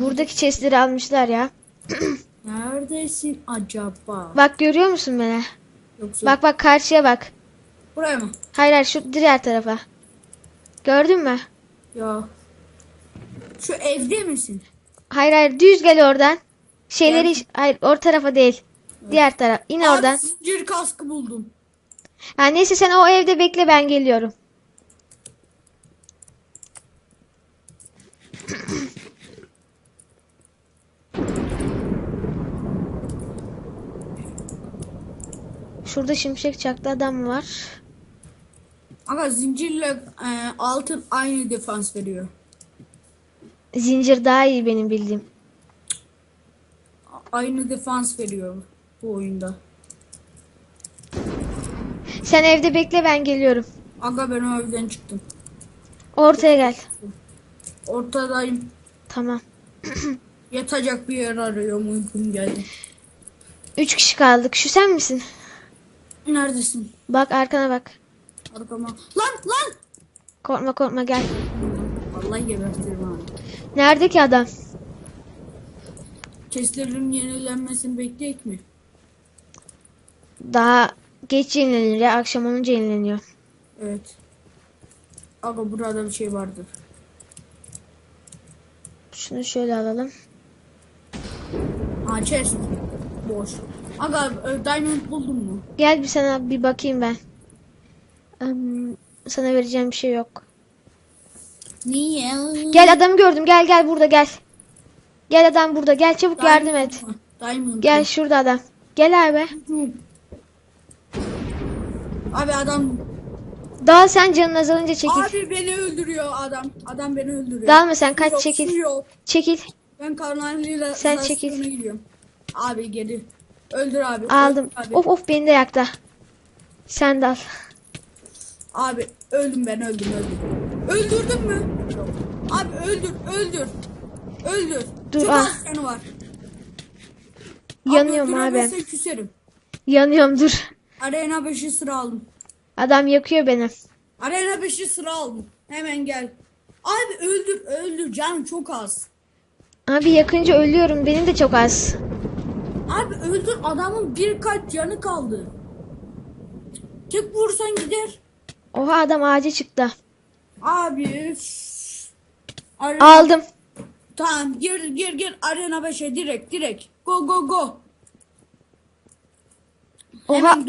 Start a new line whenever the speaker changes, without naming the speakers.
Buradaki chestleri almışlar ya.
Neredesin acaba?
Bak görüyor musun beni?
Yoksa
Bak bak karşıya bak.
buraya mı?
Hayır hayır şu diğer tarafa. Gördün mü?
Ya. Şu evde misin?
Hayır hayır düz gel oradan. Şeyleri
Gel.
hayır o tarafa değil. Diğer taraf. İn
Abi,
oradan.
zincir kaskı buldum.
Ha, neyse sen o evde bekle ben geliyorum. Şurada şimşek çaktı adam var.
Ama zincirle e, altın aynı defans veriyor.
Zincir daha iyi benim bildiğim.
Aynı defans veriyor bu oyunda.
Sen evde bekle ben geliyorum.
Aga ben o evden çıktım.
Ortaya gel.
Ortadayım.
Tamam.
Yatacak bir yer arıyorum uykum geldi.
Üç kişi kaldık. Şu sen misin?
Neredesin?
Bak arkana bak.
Arkama. Lan lan!
Korkma korkma gel.
Vallahi gebertirim abi.
Nerede ki adam?
Chestlerin yenilenmesini bekleyek mi?
Daha geç yenilenir ya. Akşam olunca yenileniyor.
Evet. Aga burada bir şey vardır.
Şunu şöyle alalım.
Ha chest. Boş. Aga e, diamond buldun mu?
Gel bir sana bir bakayım ben. Im, sana vereceğim bir şey yok.
Niye?
Gel adamı gördüm. Gel gel burada gel. Gel adam burada. Gel çabuk yardım et.
mı? Diamond.
Gel
mı?
şurada adam. Gel abi.
Abi adam.
Dal sen canın azalınca çekil.
Abi beni öldürüyor adam. Adam beni öldürüyor.
Dalma sen kaç
yok,
çekil.
yok.
Çekil.
Ben karnarlıyla
Sen
Sen
çekil.
gidiyorum. Abi geri. Öldür abi.
Aldım.
Öldür Abi.
Of of beni de yaktı. Sen dal.
Abi öldüm ben öldüm öldüm. Öldürdün mü? Abi öldür öldür. Öldür.
Dur,
Çok
ah.
az canı var.
Yanıyorum abi.
küserim.
Yanıyorum dur.
Arena 5'i sıra aldım.
Adam yakıyor beni.
Arena 5'i sıra aldım. Hemen gel. Abi öldür öldür canım çok az.
Abi yakınca ölüyorum. Benim de çok az.
Abi öldür adamın birkaç canı kaldı. Tek vursan gider.
Oha adam ağaca çıktı.
Abi. Arena,
Aldım.
Tamam gir gir gir arena 5'e direkt direkt. Go go go.
Oha
Hemen